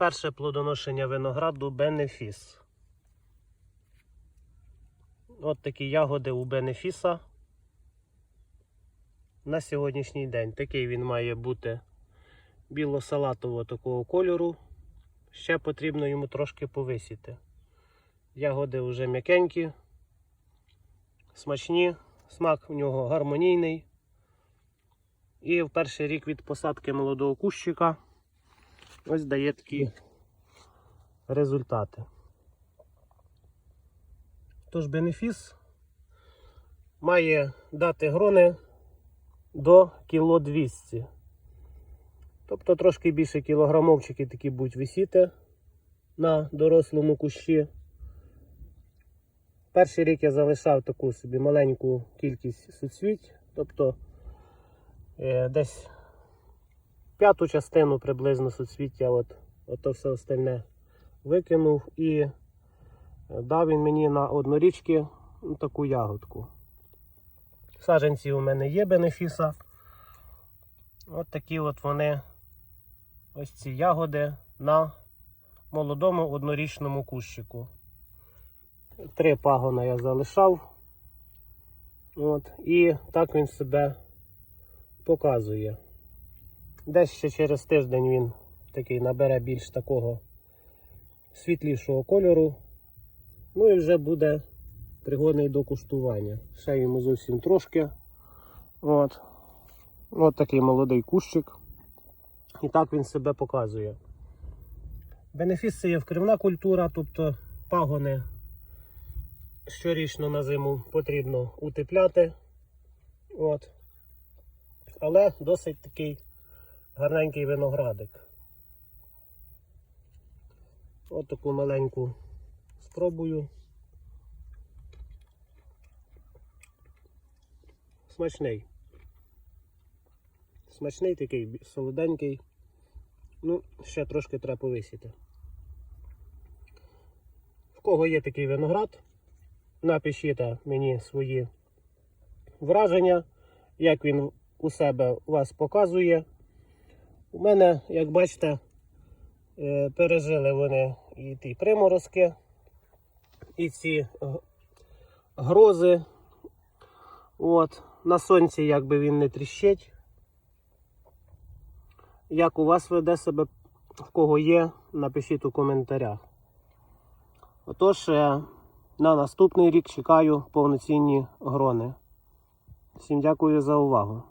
Перше плодоношення винограду Бенефіс. От такі ягоди у Бенефіса. На сьогоднішній день. Такий він має бути біло-салатового такого кольору. Ще потрібно йому трошки повисіти. Ягоди вже м'якенькі, смачні, смак у нього гармонійний. І в перший рік від посадки молодого кущика ось дає такі результати. Тож бенефіс має дати грони до кіло 200. Тобто трошки більше кілограмовчики такі будуть висіти на дорослому кущі. Перший рік я залишав таку собі маленьку кількість суцвіть, тобто е, десь п'яту частину приблизно суцвіття, от, ото все остальне викинув і е, дав він мені на однорічки ну, таку ягодку. Саджанці у мене є бенефіса. От такі от вони, ось ці ягоди на молодому однорічному кущику. Три пагона я залишав. От, і так він себе показує. Десь ще через тиждень він такий набере більш такого світлішого кольору. Ну і вже буде пригодний до куштування. Ще йому зовсім трошки. От. От такий молодий кущик. І так він себе показує. Бенефіс це є вкривна культура, тобто пагони щорічно на зиму потрібно утепляти. От. Але досить такий гарненький виноградик. От таку маленьку спробую. Смачний. Смачний такий солоденький. Ну, ще трошки треба повисіти. В кого є такий виноград, напишіть мені свої враження, як він у себе вас показує. У мене, як бачите, е, пережили вони і ті приморозки, і ці грози. От. На сонці якби він не тріщить. Як у вас веде себе, в кого є, напишіть у коментарях. Отож, е, на наступний рік чекаю повноцінні грони. Всім дякую за увагу.